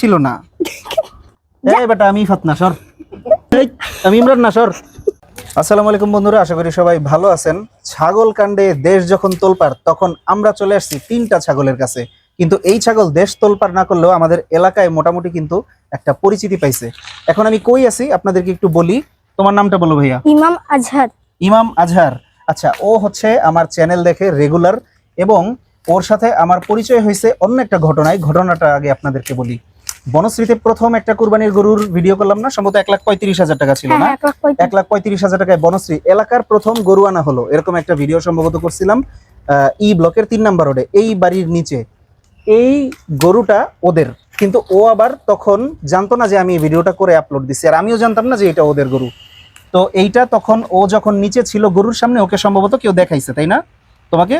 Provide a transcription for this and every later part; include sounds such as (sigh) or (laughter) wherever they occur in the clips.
ছিল না। এই বেটা আমি ফাতনা সর। আমি ইমরান না সর। আসসালামু আলাইকুম বন্ধুরা আশা করি সবাই ভালো আছেন। ছাগল কাণ্ডে দেশ যখন তোলপার তখন আমরা চলে আসছি তিনটা ছাগলের কাছে। কিন্তু এই ছাগল দেশ তোলপার না করলেও আমাদের এলাকায় মোটামুটি কিন্তু একটা পরিচিতি পাইছে। এখন আমি কই আছি আপনাদেরকে একটু বলি। তোমার নামটা বলো ভাইয়া। ইমাম আজহার। ইমাম আজহার। আচ্ছা ও হচ্ছে আমার চ্যানেল দেখে রেগুলার এবং ওর সাথে আমার পরিচয় হয়েছে অন্য একটা ঘটনায়। ঘটনাটা আগে আপনাদেরকে বলি। বনশ্রীতে প্রথম একটা কুরবানির গরুর ভিডিও করলাম না সম্ভবত এক লাখ পঁয়ত্রিশ হাজার টাকা ছিল হ্যাঁ না? এক লাখ পঁয়ত্রিশ। এক লাখ পঁয়ত্রিশ হাজার টাকায় বনশ্রী এলাকার প্রথম গরু আনা হলো। এরকম একটা ভিডিও সম্ভবত করছিলাম ই ব্লকের তিন নাম্বার রোডে এই বাড়ির নিচে। এই গরুটা ওদের কিন্তু ও আবার তখন জানতো না যে আমি এই ভিডিওটা করে আপলোড দিচ্ছি আর আমিও জানতাম না যে এটা ওদের গরু। তো এইটা তখন ও যখন নিচে ছিল গরুর সামনে ওকে সম্ভবত কেউ দেখাইছে তাই না? তোমাকে?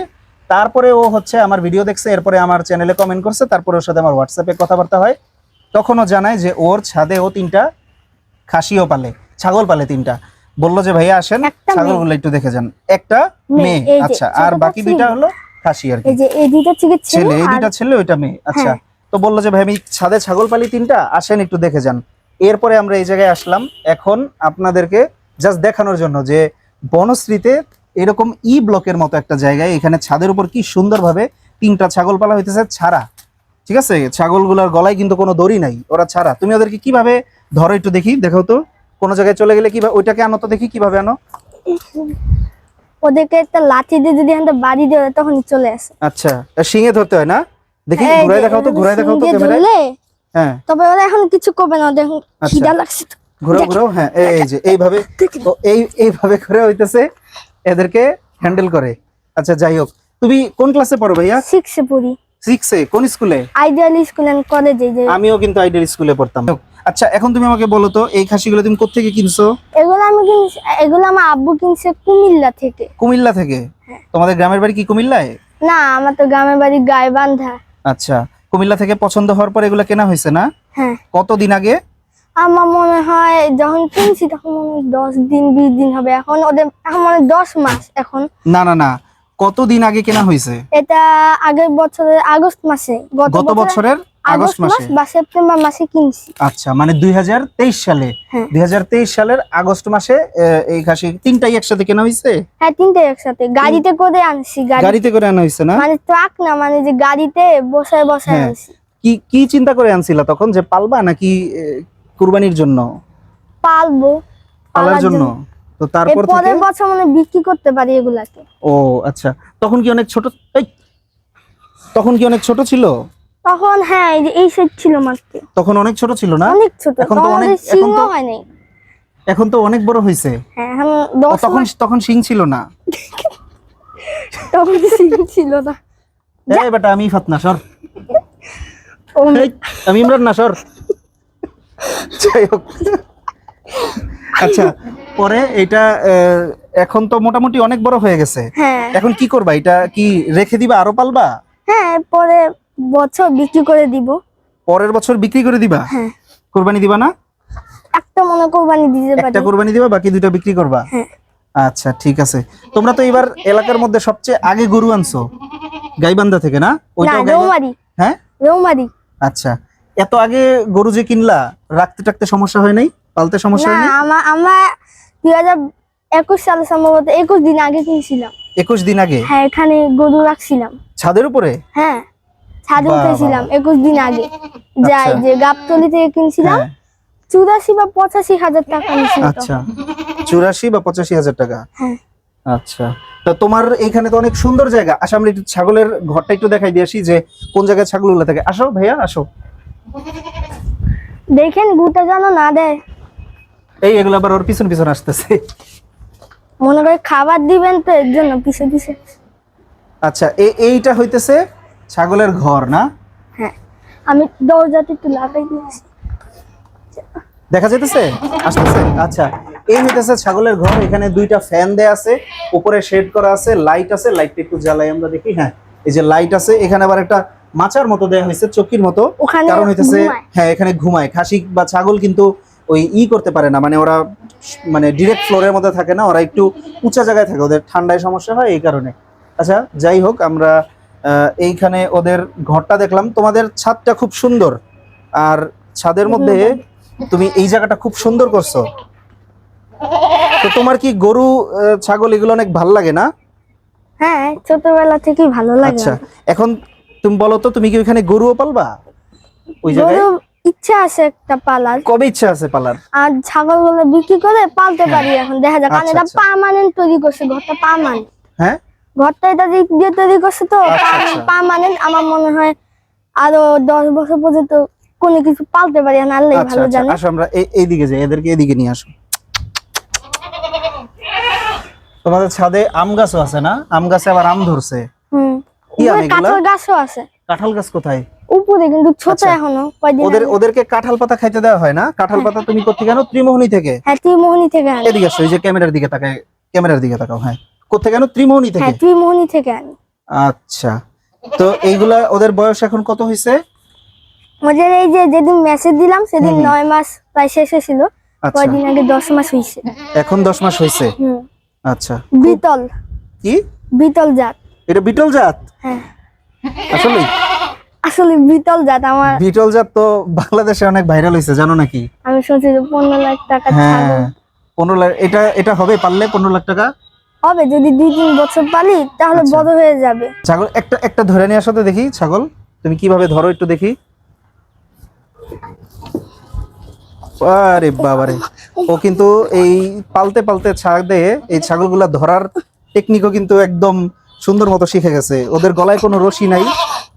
তারপরে ও হচ্ছে আমার ভিডিও দেখছে এরপরে আমার চ্যানেলে কমেন্ট করছে তারপরে ওর সাথে আমার হোয়াটসঅ্যাপে কথাবার্তা হয়। তখন ও জানায় যে ওর ছাদে ও তিনটা খাসিও পালে ছাগল পালে তিনটা বলল যে ভাইয়া আসেন। ছাগলগুলো একটু দেখে যান একটা মেয়ে, আচ্ছা আর বাকি দুইটা। হলো খাসি আর কি এই যে এই দুইটা ছেলে এই দুইটা ছেলে ওইটা মেয়ে আচ্ছা হ্যাঁ। তো বলল যে ভাই আমি ছাদে ছাগল পালি তিনটা আসেন একটু দেখে যান এরপরে আমরা এই জায়গায় আসলাম এখন আপনাদেরকে জাস্ট দেখানোর জন্য যে বনশ্রীতে এরকম ই ব্লকের মতো একটা জায়গায় এখানে ছাদের উপর কি সুন্দরভাবে তিনটা ছাগল পালা হইতেছে ছাড়া ঠিক আছে? ছাগলগুলোর গলায় কিন্তু কোনো দড়ি নাই ওরা ছাড়া। তুমি ওদেরকে কীভাবে ধরো একটু দেখি দেখাও তো। কোনো জায়গায় চলে গেলে কীভাবে ওইটাকে আনো তো দেখি কীভাবে আনো? ওদেরকে একটা লাঠি দিয়ে যদি আমরা বাড়ি দেওয়া তখনই চলে আসে। আচ্ছা শিঙে ধরতে হয় না? দেখি ঘুরাই দেখাও তো ঘুরাই দেখাও তো ক্যামেরায়। হ্যাঁ। তবে ওরা এখন কিছু করবে না ওদের আচ্ছা। খিদা লাগছে তো। ঘুরাও ঘুরাও হ্যাঁ এই যে এইভাবে এই এইভাবে করে হইতেছে এদেরকে হ্যান্ডেল করে। আচ্ছা যাই হোক। তুমি কোন ক্লাসে পড়ো ভাইয়া? শিখছে পড়ি। সিক্সে কোন স্কুলে আইডিয়াল স্কুল এন্ড কলেজে যে আমিও কিন্তু আইডিয়াল স্কুলে পড়তাম। আচ্ছা এখন তুমি আমাকে বলো তো এই খাসিগুলো তুমি কোথা থেকে কিনছো? এগুলো আমি কিনছি এগুলো আমার আব্বু কিনছে কুমিল্লা থেকে। কুমিল্লা থেকে? হ্যাঁ। তোমাদের গ্রামের বাড়ি কি কুমিল্লায়? না আমার তো গ্রামের বাড়ি গায়ে বান্ধা আচ্ছা কুমিল্লা থেকে পছন্দ হওয়ার পর এগুলো কেনা হয়েছে না? হ্যাঁ। কতদিন আগে? আমার মনে হয় যখন কিনছি তখন মনে হয় দশ দিন বিশ দিন হবে। এখন ওদের এখন মনে হয় দশ মাস এখন। না না না কতদিন আগে কেনা হয়েছে? এটা আগের বছরের আগস্ট মাসে। গত বছরের আগস্ট মাস বা সেপ্টেম্বর মাসে কিনছি। আচ্ছা মানে দুই হাজার তেইশ সালে। হ্যাঁ। দুই সালের আগস্ট মাসে এই খাসি তিনটাই একসাথে কেনা হয়েছে? হ্যাঁ তিনটাই একসাথে। গাড়িতে করে আনছি গাড়ি গাড়িতে করে আনা হয়েছে না? মানে ট্রাক না মানে যে গাড়িতে বসায় বসায় হ্যাঁ। আনছি। কি কি চিন্তা করে আনছিলা তখন? যে পালবা নাকি কুরবানির জন্য? পালবো। পালার জন্য। তো তারপর থেকে পরের বছর মানে বিক্রি করতে পারি এগুলাকে। ও আচ্ছা। তখন কি অনেক ছোট তখন কি অনেক ছোট ছিল? তখন হ্যাঁ এই সেট ছিল মাত্র। তখন অনেক ছোট ছিল না? অনেক ছোট। এখন তো অনেক- এখন তো- এখন তো অনেক বড় হয়েছে হ্যাঁ তখন তখন সিং ছিল না। (laughs) তখন সিং ছিল না। এই বেটা আমি ফাতনা সর। আমি ইমরান না সর। যাই হোক। আচ্ছা পরে এটা এখন তো মোটামুটি অনেক বড় হয়ে গেছে। হ্যাঁ। এখন কি করবা? এটা কি রেখে দিবা আরও পালবা? হ্যাঁ পরে বছর বিক্রি করে দিব। পরের বছর বিক্রি করে দিবা? হ্যাঁ। কোরবানি দিবা না? একটা মনে কোরবানি দিতে পারি। একটা কোরবানি দিবা বাকি দুটো বিক্রি করবা? হ্যাঁ। আচ্ছা ঠিক আছে। তোমরা তো এবার এলাকার মধ্যে সবচেয়ে আগে গরু আনছো। গাইবান্ধা থেকে না? ওইটাও রৌমারি। হ্যাঁ? রৌমারি। আচ্ছা। এত আগে গরু যে কিনলা রাখতে টাকতে সমস্যা হয় নাই? পালতে সমস্যা হয় না আমার আমরা দুই হাজার একুশ সালে সম্ভবত একুশ দিন আগে কিনছিলাম। একুশ দিন আগে? হ্যাঁ এখানে গরু রাখছিলাম। ছাদের উপরে? হ্যাঁ ছাদে উঠেছিলাম একুশ দিন আগে। যাই আচ্ছা। যে গাবতলি থেকে কিনছিলাম হ্যাঁ। চুরাশি বা পঁচাশি হাজার টাকা আচ্ছা। চুরাশি বা পঁচাশি হাজার টাকা? হ্যাঁ। আচ্ছা। তো তোমার এইখানে তো অনেক সুন্দর জায়গা। আসো আমরা একটু ছাগলের ঘরটা একটু দেখাই দিয়ে আসি যে কোন জায়গায় ছাগলগুলো থাকে। আসো ভাইয়া আসো। দেখেন গুটা যেন না দেয়। এই এগুলো আবার ওর পিছন পিছন আসতেছে। মনে করে খাবার দিবেন তো এর জন্য পিছে পিছে। আচ্ছা এই এইটা হইতেছে ছাগলের ঘর না? হ্যাঁ আমি দরজাতে একটু লাগাই দিয়েছি। দেখা যেতেছে আসতেছে? আচ্ছা এই হইতেছে ছাগলের ঘর এখানে দুইটা ফ্যান দেয়া আছে উপরে শেড করা আছে লাইট আছে লাইটটা একটু জ্বালাই আমরা দেখি হ্যাঁ এই যে লাইট আছে এখানে আবার একটা মাচার মতো দেয়া হয়েছে চকির মতো। কারণ হইতেছে হ্যাঁ এখানে ঘুমায়। খাসি বা ছাগল কিন্তু ওই ই করতে পারে না মানে ওরা মানে ডিরেক্ট ফ্লোরের মধ্যে থাকে না ওরা একটু উঁচা জায়গায় থাকে ওদের ঠান্ডায় সমস্যা হয় এই কারণে। আচ্ছা যাই হোক আমরা এইখানে ওদের ঘরটা দেখলাম। তোমাদের ছাদটা খুব সুন্দর। আর ছাদের মধ্যে তুমি এই জায়গাটা খুব সুন্দর করছ। তো তোমার কি গরু ছাগল এগুলো অনেক ভালো লাগে না? হ্যাঁ ছোটবেলা থেকেই ভালো লাগে। আচ্ছা এখন তুমি বলো তো তুমি কি ওইখানে গরুও পালবা? ওই জায়গায়? ইচ্ছা আছে একটা পালার। কবে ইচ্ছা আছে পালার? আর ছাগলগুলো বিক্রি করে পালতে পারি এখন দেখা যাক। কারণ আচ্ছা, এটা আচ্ছা। পার্মানেন্ট তৈরি করছে ঘরটা পার্মানেন্ট হ্যাঁ? ঘরটা এটা দিক দিয়ে তৈরি করছে তো আচ্ছা, আচ্ছা। পার্মানেন্ট আমার মনে হয় আরও দশ বছর পর্যন্ত কোনো কিছু পালতে পারি না আল্লাহ আচ্ছা ভালো আচ্ছা। জানে। আসো আমরা এইদিকে যাই এদেরকে এদিকে নিয়ে আসো। তোমাদের ছাদে আম গাছও আছে না? আম গাছে আবার আম ধরছে। হুম? কাঁঠাল গাছও আছে। কাঁঠাল গাছ কোথায়? উপরে কিন্তু ছোট আচ্ছা। এখনও ওদের ওদেরকে কাঁঠাল পাতা খাইতে দেওয়া হয় না? কাঁঠাল পাতা তুমি কোথেকে আনো? ত্রিমোহনী থেকে। হ্যাঁ ত্রিমোহনী থেকে আনি। এদিকে আসো এই যে ক্যামেরার দিকে তাকায় ক্যামেরার দিকে তাকাও হ্যাঁ। কোথেকে আনো? ত্রিমোহনী থেকে। হ্যাঁ ত্রিমোহনী থেকে আনি। আচ্ছা। তো এইগুলা ওদের বয়স এখন কত হয়েছে ওদের এই যে যেদিন মেসেজ দিলাম সেদিন। নয় মাস প্রায় শেষ ছিল আচ্ছা। কয়দিন আগে দশ মাস হয়েছে এখন দশ মাস হয়েছে আচ্ছা। বিতল কি? বিতল জাত। এটা বিটল জাত? হ্যাঁ। আসলে আসলে বিতল জাত আমার বিটল জাত তো বাংলাদেশে অনেক ভাইরাল হয়েছে জানো নাকি? আমি শুনছি যে পনেরো লাখ টাকা ছাগল হ্যাঁ পনেরো লাখ এটা এটা হবে পারলে পনেরো লাখ টাকা? হবে যদি দুই তিন বছর পালি তাহলে আচ্ছা। বড় হয়ে যাবে। ছাগল একটা একটা ধরে নিয়ে আসো তো দেখি ছাগল। তুমি কীভাবে ধরো একটু দেখি। আরে বাবারে। ও কিন্তু এই পালতে পালতে ছাদে এই ছাগলগুলা ধরার টেকনিকও কিন্তু একদম সুন্দর মতো শিখে গেছে। ওদের গলায় কোনো রশি নাই।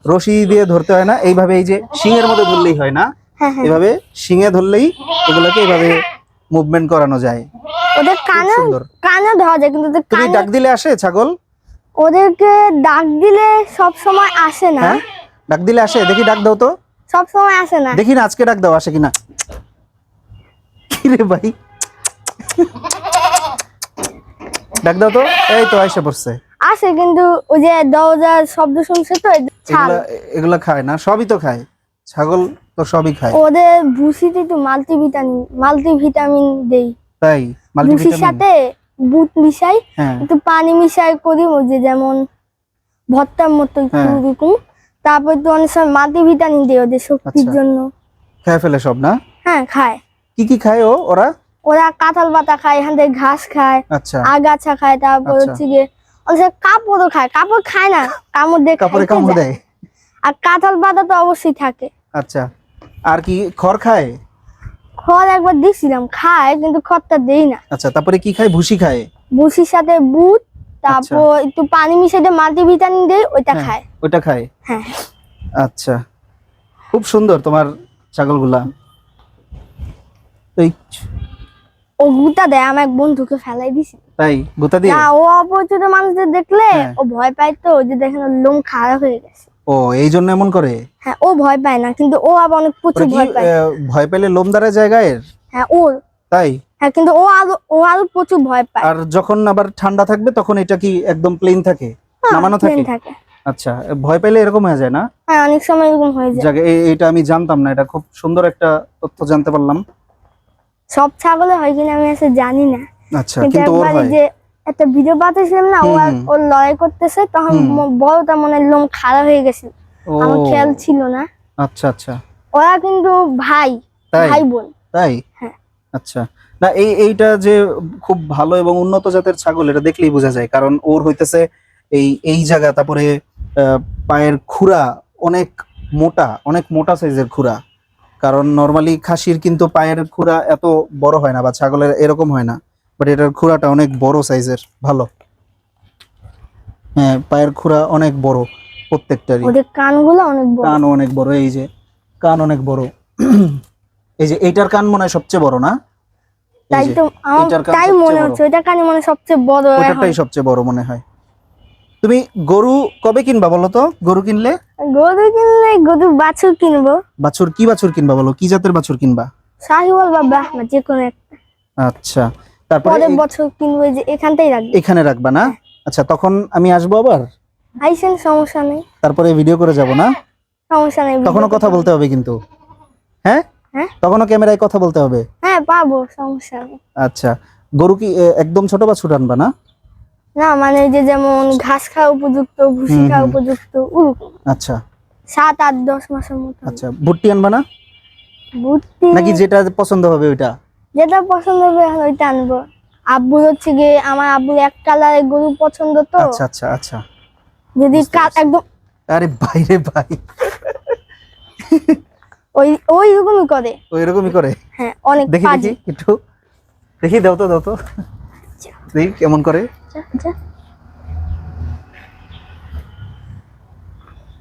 রশি দিয়ে ধরতে হয় না এইভাবে এই যে শিঙের মধ্যে ধরলেই হয় না। হ্যাঁ হ্যাঁ। এভাবে শিঙে ধরলেই এগুলোকে এইভাবে মুভমেন্ট করানো যায়। ওদের কানে। কানে ধরা যায় কিন্তু ওদের তুমি কানে ডাক দিলে আসে ছাগল? ওদেরকে ডাক দিলে সব সময় আসে না। হ্যাঁ? ডাক দিলে আসে? দেখি ডাক দাও তো। সব সময় আসে না। দেখি না আজকে ডাক দাও আসে কিনা। কি রে ভাই? ডাক দাও তো। এই তো আইসা পড়ছে। আসে কিন্তু ওই যে দরজার শব্দ শুনছে তো ছাল। এগুলা খায় না সবই তো খায়। ছাগল তো সবই খায়। ওদের ভুসিতে তো মাল্টিভিটামিন মাল্টিভিটামিন দেই। তাই ভুসির সাথে বুট মিশাই হ্যাঁ। একটু পানি মিশাই করি ওই যে যেমন ভর্তার মতো একটু হ্যাঁ। এরকম। তারপর তো অনেক সময় মাল্টিভিটামিন দেয় ওদের শক্তির আচ্ছা। জন্য। খেয়ে ফেলে সব না? হ্যাঁ খায়। কি কি খায় ও ওরা? ওরা কাঁঠাল পাতা খায় এখান থেকে ঘাস খায় আচ্ছা। আগাছা খায় তারপর আচ্ছা। হচ্ছে গিয়ে সময় কাপড়ও খায় কাপড় খায় না কামড় দিয়ে কাপড়ে কামড় দেয়? আর কাঁঠাল পাতা তো অবশ্যই থাকে। আচ্ছা আর কি খড় খায়? খড় একবার দিছিলাম খায় কিন্তু খড়টা দেই না। আচ্ছা তারপরে কি খায়? ভুসি খায়? ভুসির সাথে বুট তারপর একটু পানি মিশিয়ে মাল্টিভিটামিন দেই ওইটা হ্যাঁ। খায়। ওইটা খায়? হ্যাঁ। আচ্ছা খুব সুন্দর তোমার ছাগলগুলা। এই ও গুতা দেয় আমার এক বন্ধুকে ফেলাই দিছি। তাই? গোতা দিয়ে? না ও অপরিচিত মানুষদের দেখলে হ্যাঁ। ও ভয় পায় তো যে দেখেন ওর লোম খারাপ হয়ে গেছে। ও এই জন্য এমন করে? হ্যাঁ ও ভয় পায় না কিন্তু ও আবার অনেক প্রচুর ভয় পায়। ভয় পেলে লোম দাঁড়ায় জায়গায়? হ্যাঁ ও তাই? হ্যাঁ কিন্তু ও আরও ও আরও প্রচুর ভয় পায়। আর যখন আবার ঠান্ডা থাকবে তখন এটা কি একদম প্লেন থাকে? হ্যাঁ, নামানো থাকে? আচ্ছা ভয় পেলে এরকম হয়ে যায় না? হ্যাঁ অনেক সময় এরকম হয়ে যায়। এটা আমি জানতাম না এটা খুব সুন্দর একটা তথ্য জানতে পারলাম। সব ছাগলে হয় কিনা আমি আসলে জানি না। আচ্ছা কিন্তু ওর হয় যে একটা ভিডিও পাঠিয়েছিলাম না ও লড়াই করতেছে তখন বড়টা মনে লোম খারাপ হয়ে গেছিল আমার খেয়াল ছিল না। আচ্ছা আচ্ছা। ওরা কিন্তু ভাই ভাই বোন। তাই? হ্যাঁ। আচ্ছা। না এই এইটা যে খুব ভালো এবং উন্নত জাতের ছাগল এটা দেখলেই বোঝা যায়। কারণ ওর হইতেছে এই এই জায়গা তারপরে পায়ের খুরা অনেক মোটা অনেক মোটা সাইজের খুরা কারণ নর্মালি খাসির কিন্তু পায়ের খুরা এত বড় হয় না বা ছাগলের এরকম হয় না বাট এটার খুরাটা অনেক বড় সাইজের ভালো। হ্যাঁ পায়ের খুরা অনেক বড় প্রত্যেকটারই। ওদের কানগুলো অনেক বড়। কান অনেক বড় এই যে কান অনেক বড়। এই যে এইটার কান মনে হয় সবচেয়ে বড় না? তাই তো আমার তাই সবচেয়ে মনে বড়। হচ্ছে ওইটা কানে মনে সবচেয়ে বড় এখন। সবচেয়ে বড় মনে হয়। তুমি গরু কবে কিনবা বলো তো? গরু কিনলে? গরু কিনলে গরু বাছুর কিনবো। বাছুর কি বাছুর কিনবা বলো? কি জাতের বাছুর কিনবা? শাহিওয়াল বা ব্রাহ্মা যে কোনো একটা। আচ্ছা তারপরে পরের বছর কিনবো যে এখানটাই রাখব। এখানে রাখবা না? আচ্ছা তখন আমি আসব আবার? আইসেন সমস্যা নেই। তারপরে ভিডিও করে যাব না? সমস্যা নেই তখনও কথা বলতে হবে কিন্তু। হ্যাঁ? হ্যাঁ? তখনও ক্যামেরায় কথা বলতে হবে? হ্যাঁ পাবো সমস্যা নেই। আচ্ছা গরু কি এ, একদম ছোট বাছুর আনবা না? না মানে যে যেমন ঘাস খাওয়া উপযুক্ত ভুসি খাওয়া উপযুক্ত আচ্ছা। সাত আট দশ মাসের মতো। আচ্ছা ভুট্টি আনবা না? বুদ্ধি নাকি যেটা পছন্দ হবে ওইটা? যেটা পছন্দ হবে ওইটা আনব। আব্বুর হচ্ছে গিয়ে আমার আব্বুর এক কালারের গরু পছন্দ তো। আচ্ছা আচ্ছা আচ্ছা। যদি বুঝতে কা- একদম আরে বাইরে ভাই। ওই ওই রকমই করে। ওই রকমই করে? হ্যাঁ অনেক দেখি দেখি একটু। দেখি দাও তো দাও তো। দেখি কেমন করে? আচ্ছা, আচ্ছা।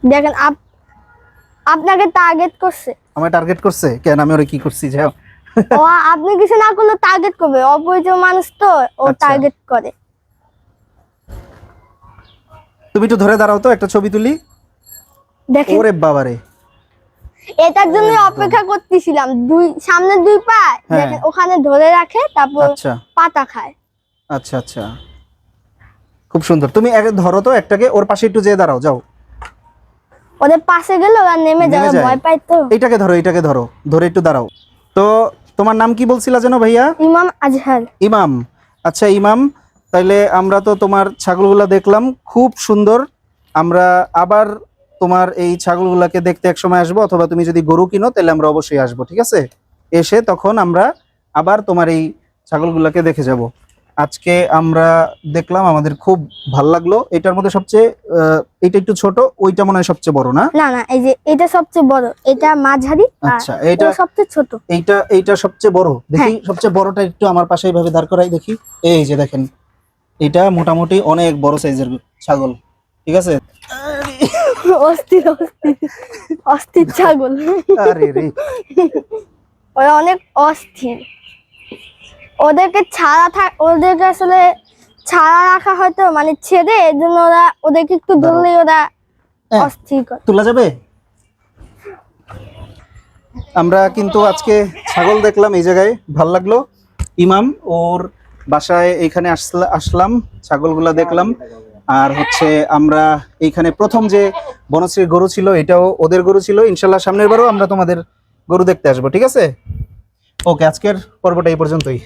দেখেন আপ- আপনাকে টার্গেট করছে। আমায় টার্গেট করছে? কেন? আমি ওরে কি করছি? যাও। ও আপনি কিছু না করলে টার্গেট করবে। অপরিচয় মানুষ তো ও আচ্ছা। টার্গেট করে। তুমি একটু ধরে দাঁড়াও তো একটা ছবি তুলি। দেখেন। ওরে বাবারে। এটার জন্য অপেক্ষা করতেছিলাম। দুই সামনে দুই পা হ্যাঁ। দেখেন ওখানে ধরে রাখে তারপর আচ্ছা। পাতা খায়। আচ্ছা আচ্ছা। খুব সুন্দর। তুমি এক ধরো তো একটাকে ওর পাশে একটু যেয়ে দাঁড়াও যাও। ওদের পাশে গেলে ওরা নেমে যাবে ভয় পায় তো। এইটাকে ধরো এইটাকে ধরো। ধরে একটু দাঁড়াও। তো তোমার নাম কি বলছিলা যেন ভাইয়া? ইমাম আজহার। ইমাম। আচ্ছা ইমাম তাইলে আমরা তো তোমার ছাগলগুলা দেখলাম। খুব সুন্দর। আমরা আবার তোমার এই ছাগলগুলাকে দেখতে এক সময় আসব অথবা তুমি যদি গরু কিনো তাহলে আমরা অবশ্যই আসব ঠিক আছে? এসে তখন আমরা আবার তোমার এই ছাগলগুলাকে দেখে যাব। আজকে আমরা দেখলাম আমাদের খুব ভালো লাগল। এটার মধ্যে সবচেয়ে এটা একটু ছোট ওইটা মনে হয় সবচেয়ে বড় না? না না এই যে এটা সবচেয়ে বড় এটা মাঝারি আচ্ছা এটা সবচেয়ে ছোট। এইটা এইটা সবচেয়ে বড়। দেখি সবচেয়ে বড়টা একটু আমার পাশে এইভাবে দাঁড় করাই দেখি। এই যে দেখেন এটা মোটামুটি অনেক বড় সাইজের ছাগল ঠিক আছে? অস্থির অস্থির অস্থির ছাগল। আরে রে। অনেক অস্থির। ওদেরকে ছাড়া থাক ওদেরকে আসলে ছাড়া রাখা হয়তো মানে ছেড়ে এর জন্য ওরা ওদেরকে একটু ধরলেই ওরা হ্যাঁ। অস্থির করে। তোলা যাবে? আমরা কিন্তু আজকে ছাগল দেখলাম এই জায়গায় ভালো লাগল। ইমাম ওর বাসায় এইখানে আসলা- আসলাম ছাগলগুলা দেখলাম। আর হচ্ছে আমরা এইখানে প্রথম যে বনশ্রীর গরু ছিল এটাও ওদের গরু ছিল। ইনশাল্লাহ সামনের বারও আমরা তোমাদের গরু দেখতে আসব ঠিক আছে? ওকে আজকের পর্বটা এই পর্যন্তই।